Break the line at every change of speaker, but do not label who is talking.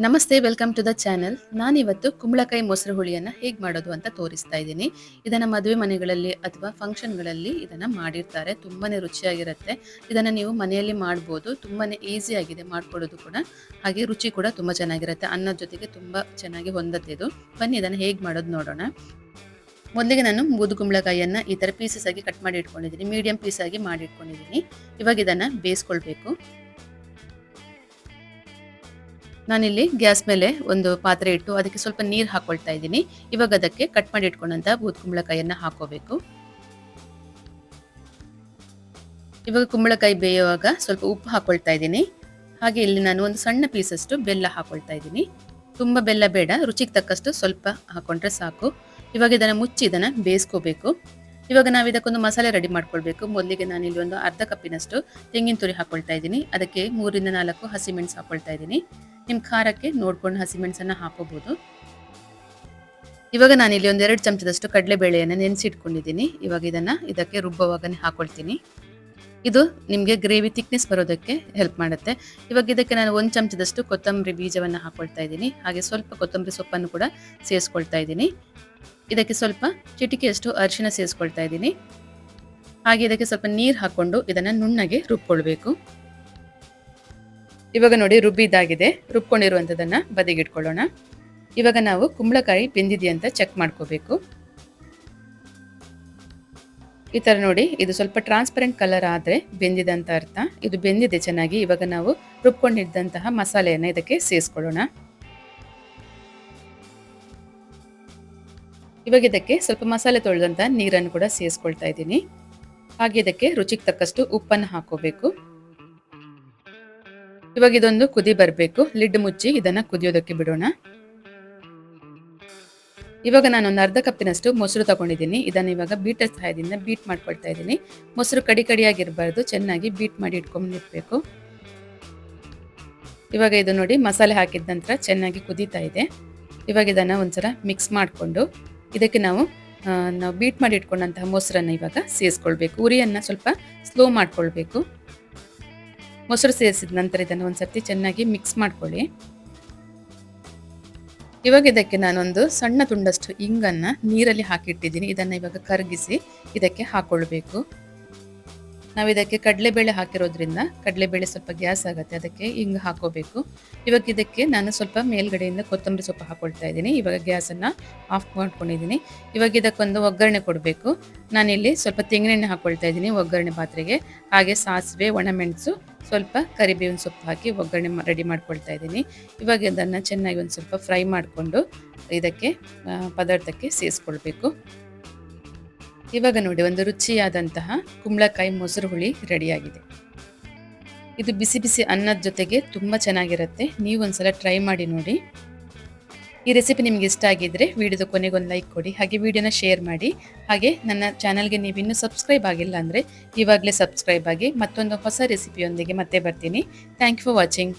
ನಮಸ್ತೆ, welcome to the channel. ನಾನಿವತ್ತು ಕುಂಬಳಕಾಯಿ ಮೊಸರು ಹುಳಿಯನ್ನು ಹೇಗೆ ಮಾಡೋದು ಅಂತ ತೋರಿಸ್ತಾ ಇದ್ದೀನಿ. ಇದನ್ನು ಮದುವೆ ಮನೆಗಳಲ್ಲಿ ಅಥವಾ ಫಂಕ್ಷನ್ಗಳಲ್ಲಿ ಇದನ್ನು ಮಾಡಿರ್ತಾರೆ. ತುಂಬಾ ರುಚಿಯಾಗಿರುತ್ತೆ. ಇದನ್ನು ನೀವು ಮನೆಯಲ್ಲಿ ಮಾಡ್ಬೋದು. ತುಂಬಾ ಈಸಿಯಾಗಿದೆ ಮಾಡ್ಕೊಡೋದು ಕೂಡ. ಹಾಗೆ ರುಚಿ ಕೂಡ ತುಂಬ ಚೆನ್ನಾಗಿರುತ್ತೆ. ಅನ್ನದ ಜೊತೆಗೆ ತುಂಬ ಚೆನ್ನಾಗಿ ಹೊಂದತ್ತೆ ಇದು. ಬನ್ನಿ, ಇದನ್ನು ಹೇಗೆ ಮಾಡೋದು ನೋಡೋಣ. ಮೊದಲಿಗೆ ನಾನು ಬೂದು ಕುಂಬಳಕಾಯಿಯನ್ನು ಈ ಥರ ಪೀಸಸ್ ಆಗಿ ಕಟ್ ಮಾಡಿ ಇಟ್ಕೊಂಡಿದ್ದೀನಿ. ಮೀಡಿಯಂ ಪೀಸ್ ಆಗಿ ಮಾಡಿ ಇಟ್ಕೊಂಡಿದ್ದೀನಿ. ಇವಾಗ ಇದನ್ನು ಬೇಯಿಸ್ಕೊಳ್ಬೇಕು. ನಾನಿಲ್ಲಿ ಗ್ಯಾಸ್ ಮೇಲೆ ಒಂದು ಪಾತ್ರೆ ಇಟ್ಟು ಅದಕ್ಕೆ ಸ್ವಲ್ಪ ನೀರು ಹಾಕೊಳ್ತಾ ಇದ್ದೀನಿ. ಇವಾಗ ಅದಕ್ಕೆ ಕಟ್ ಮಾಡಿ ಇಟ್ಕೊಂಡಂತ ಬೂದ್ ಕುಂಬಳಕಾಯಿಯನ್ನು ಹಾಕೋಬೇಕು. ಇವಾಗ ಕುಂಬಳಕಾಯಿ ಬೇಯುವಾಗ ಸ್ವಲ್ಪ ಉಪ್ಪು ಹಾಕೊಳ್ತಾ ಇದ್ದೀನಿ. ಹಾಗೆ ಇಲ್ಲಿ ನಾನು ಒಂದು ಸಣ್ಣ ಪೀಸಷ್ಟು ಬೆಲ್ಲ ಹಾಕೊಳ್ತಾ ಇದ್ದೀನಿ. ತುಂಬ ಬೆಲ್ಲ ಬೇಡ, ರುಚಿಗೆ ತಕ್ಕಷ್ಟು ಸ್ವಲ್ಪ ಹಾಕೊಂಡ್ರೆ ಸಾಕು. ಇವಾಗ ಇದನ್ನು ಮುಚ್ಚಿ ಇದನ್ನು ಬೇಯಿಸ್ಕೋಬೇಕು. ಇವಾಗ ನಾವು ಇದಕ್ಕೊಂದು ಮಸಾಲೆ ರೆಡಿ ಮಾಡ್ಕೊಳ್ಬೇಕು. ಮೊದಲಿಗೆ ನಾನು ಇಲ್ಲಿ ಒಂದು ಅರ್ಧ ಕಪ್ಪಿನಷ್ಟು ತೆಂಗಿನ ತುರಿ ಹಾಕೊಳ್ತಾ ಇದ್ದೀನಿ. ಅದಕ್ಕೆ ಮೂರಿಂದ ನಾಲ್ಕು ಹಸಿಮೆಣಸು ಹಾಕೊಳ್ತಾ ಇದ್ದೀನಿ. ನಿಮ್ಮ ಖಾರಕ್ಕೆ ನೋಡ್ಕೊಂಡು ಹಸಿಮೆಣಸನ್ನು ಹಾಕೋಬಹುದು ಇವಾಗ ನಾನು ಇಲ್ಲಿ ಒಂದು ಎರಡು ಚಮಚದಷ್ಟು ಕಡಲೆಬೇಳೆಯನ್ನು ನೆನೆಸಿಟ್ಕೊಂಡಿದ್ದೀನಿ. ಇವಾಗ ಇದನ್ನು ಇದಕ್ಕೆ ರುಬ್ಬವಾಗನೇ ಹಾಕೊಳ್ತೀನಿ. ಇದು ನಿಮಗೆ ಗ್ರೇವಿ ತಿಕ್ನೆಸ್ ಬರೋದಕ್ಕೆ ಹೆಲ್ಪ್ ಮಾಡುತ್ತೆ. ಇವಾಗ ಇದಕ್ಕೆ ನಾನು ಒಂದು ಚಮಚದಷ್ಟು ಕೊತ್ತಂಬರಿ ಬೀಜವನ್ನು ಹಾಕೊಳ್ತಾ ಇದ್ದೀನಿ. ಹಾಗೆ ಸ್ವಲ್ಪ ಕೊತ್ತಂಬರಿ ಸೊಪ್ಪನ್ನು ಕೂಡ ಸೇರಿಸ್ಕೊಳ್ತಾ ಇದ್ದೀನಿ. ಇದಕ್ಕೆ ಸ್ವಲ್ಪ ಚಿಟಿಕೆಯಷ್ಟು ಅರಿಶಿನ ಸೇರಿಸ್ಕೊಳ್ತಾ ಇದ್ದೀನಿ. ಹಾಗೆ ಇದಕ್ಕೆ ಸ್ವಲ್ಪ ನೀರು ಹಾಕ್ಕೊಂಡು ಇದನ್ನು ನುಣ್ಣಗೆ ರುಬ್ಕೊಳ್ಬೇಕು. ಇವಾಗ ನೋಡಿ ರುಬ್ಬಿದ್ದಾಗಿದೆ ರುಬ್ಕೊಂಡಿರುವಂಥದ್ದನ್ನು ಬದಿಗಿಟ್ಕೊಳ್ಳೋಣ ಇವಾಗ ನಾವು ಕುಂಬಳಕಾಯಿ ಬೆಂದಿದೆಯಂತ ಚೆಕ್ ಮಾಡ್ಕೋಬೇಕು. ಈ ಥರ ನೋಡಿ, ಇದು ಸ್ವಲ್ಪ ಟ್ರಾನ್ಸ್ಪರೆಂಟ್ ಕಲರ್ ಆದರೆ ಬೆಂದಿದೆ ಅಂತ ಅರ್ಥ. ಇದು ಬೆಂದಿದೆ ಚೆನ್ನಾಗಿ. ಇವಾಗ ನಾವು ರುಬ್ಕೊಂಡಿದ್ದಂತಹ ಮಸಾಲೆಯನ್ನು ಇದಕ್ಕೆ ಸೇರಿಸ್ಕೊಳ್ಳೋಣ. ಇವಾಗ ಇದಕ್ಕೆ ಸ್ವಲ್ಪ ಮಸಾಲೆ ತೊಳೆದಂಥ ನೀರನ್ನು ಕೂಡ ಸೇರಿಸ್ಕೊಳ್ತಾ ಇದ್ದೀನಿ. ಹಾಗೆ ಇದಕ್ಕೆ ರುಚಿಗೆ ತಕ್ಕಷ್ಟು ಉಪ್ಪನ್ನು ಹಾಕೋಬೇಕು. ಇವಾಗ ಇದೊಂದು ಕುದಿ ಬರಬೇಕು. ಲಿಡ್ ಮುಚ್ಚಿ ಇದನ್ನು ಕುದಿಯೋದಕ್ಕೆ ಬಿಡೋಣ. ಇವಾಗ ನಾನು ಒಂದು ಅರ್ಧ ಕಪ್ಪಿನಷ್ಟು ಮೊಸರು ತಗೊಂಡಿದ್ದೀನಿ. ಇದನ್ನು ಇವಾಗ ಬೀಟರ್ ಸಹಾಯದಿಂದ ಬೀಟ್ ಮಾಡ್ಕೊಳ್ತಾ ಇದ್ದೀನಿ. ಮೊಸರು ಕಡಿ ಕಡಿಯಾಗಿರಬಾರ್ದು. ಚೆನ್ನಾಗಿ ಬೀಟ್ ಮಾಡಿ ಇಟ್ಕೊಂಡಿರ್ಬೇಕು. ಇವಾಗ ಇದು ನೋಡಿ ಮಸಾಲೆ ಹಾಕಿದ ನಂತರ ಚೆನ್ನಾಗಿ ಕುದೀತಾ ಇದೆ. ಇವಾಗ ಇದನ್ನು ಒಂದ್ಸಲ ಮಿಕ್ಸ್ ಮಾಡಿಕೊಂಡು ಇದಕ್ಕೆ ನಾವು ನಾವು ಬೀಟ್ ಮಾಡಿ ಇಟ್ಕೊಂಡಂತಹ ಮೊಸರನ್ನು ಇವಾಗ ಸೇರಿಸ್ಕೊಳ್ಬೇಕು. ಉರಿಯನ್ನು ಸ್ವಲ್ಪ ಸ್ಲೋ ಮಾಡ್ಕೊಳ್ಬೇಕು. ಮೊಸರು ಸೇರಿಸಿದ ನಂತರ ಇದನ್ನು ಒಂದ್ಸರ್ತಿ ಚೆನ್ನಾಗಿ ಮಿಕ್ಸ್ ಮಾಡ್ಕೊಳ್ಳಿ. ಇವಾಗ ಇದಕ್ಕೆ ನಾನೊಂದು ಸಣ್ಣ ತುಂಡಷ್ಟು ಇಂಗನ್ನು ನೀರಲ್ಲಿ ಹಾಕಿಟ್ಟಿದ್ದೀನಿ. ಇದನ್ನು ಇವಾಗ ಕರಗಿಸಿ ಇದಕ್ಕೆ ಹಾಕೊಳ್ಬೇಕು. ನಾವು ಇದಕ್ಕೆ ಕಡಲೆಬೇಳೆ ಹಾಕಿರೋದ್ರಿಂದ ಕಡಲೆಬೇಳೆ ಸ್ವಲ್ಪ ಗ್ಯಾಸ್ ಆಗುತ್ತೆ, ಅದಕ್ಕೆ ಹಿಂಗೆ ಹಾಕೋಬೇಕು. ಇವಾಗ ಇದಕ್ಕೆ ನಾನು ಸ್ವಲ್ಪ ಮೇಲ್ಗಡೆಯಿಂದ ಕೊತ್ತಂಬರಿ ಸೊಪ್ಪು ಹಾಕೊಳ್ತಾ ಇದ್ದೀನಿ. ಇವಾಗ ಗ್ಯಾಸನ್ನು ಆಫ್ ಮಾಡ್ಕೊಂಡಿದ್ದೀನಿ. ಇವಾಗ ಇದಕ್ಕೊಂದು ಒಗ್ಗರಣೆ ಕೊಡಬೇಕು. ನಾನಿಲ್ಲಿ ಸ್ವಲ್ಪ ತೆಂಗಿನೆಣ್ಣೆ ಹಾಕೊಳ್ತಾ ಇದ್ದೀನಿ ಒಗ್ಗರಣೆ ಪಾತ್ರೆಗೆ. ಹಾಗೆ ಸಾಸಿವೆ, ಒಣಮೆಣಸು, ಸ್ವಲ್ಪ ಕರಿಬೇವಿನ ಸೊಪ್ಪು ಹಾಕಿ ಒಗ್ಗರಣೆ ರೆಡಿ ಮಾಡ್ಕೊಳ್ತಾ ಇದ್ದೀನಿ. ಇವಾಗ ಅದನ್ನು ಚೆನ್ನಾಗಿ ಒಂದು ಸ್ವಲ್ಪ ಫ್ರೈ ಮಾಡಿಕೊಂಡು ಇದಕ್ಕೆ ಪದಾರ್ಥಕ್ಕೆ ಸೇರಿಸ್ಕೊಳ್ಬೇಕು. ಇವಾಗ ನೋಡಿ, ಒಂದು ರುಚಿಯಾದಂತಹ ಕುಂಬಳಕಾಯಿ ಮೊಸರು ಹುಳಿ ರೆಡಿಯಾಗಿದೆ. ಇದು ಬಿಸಿ ಬಿಸಿ ಅನ್ನದ ಜೊತೆಗೆ ತುಂಬ ಚೆನ್ನಾಗಿರುತ್ತೆ. ನೀವು ಒಂದ್ಸಲ ಟ್ರೈ ಮಾಡಿ ನೋಡಿ. ಈ ರೆಸಿಪಿ ನಿಮಗೆ ಇಷ್ಟ ಆಗಿದ್ರೆ ವಿಡಿಯೋದ ಕೊನೆಗೊಂದು ಲೈಕ್ ಕೊಡಿ, ಹಾಗೆ ವಿಡಿಯೋನ ಶೇರ್ ಮಾಡಿ. ಹಾಗೆ ನನ್ನ ಚಾನಲ್ಗೆ ನೀವು ಇನ್ನೂ ಸಬ್ಸ್ಕ್ರೈಬ್ ಆಗಿಲ್ಲ ಅಂದರೆ ಇವಾಗಲೇ ಸಬ್ಸ್ಕ್ರೈಬ್ ಆಗಿ ಮತ್ತೊಂದು ಹೊಸ ರೆಸಿಪಿಯೊಂದಿಗೆ ಮತ್ತೆ ಬರ್ತೀನಿ. Thank you for watching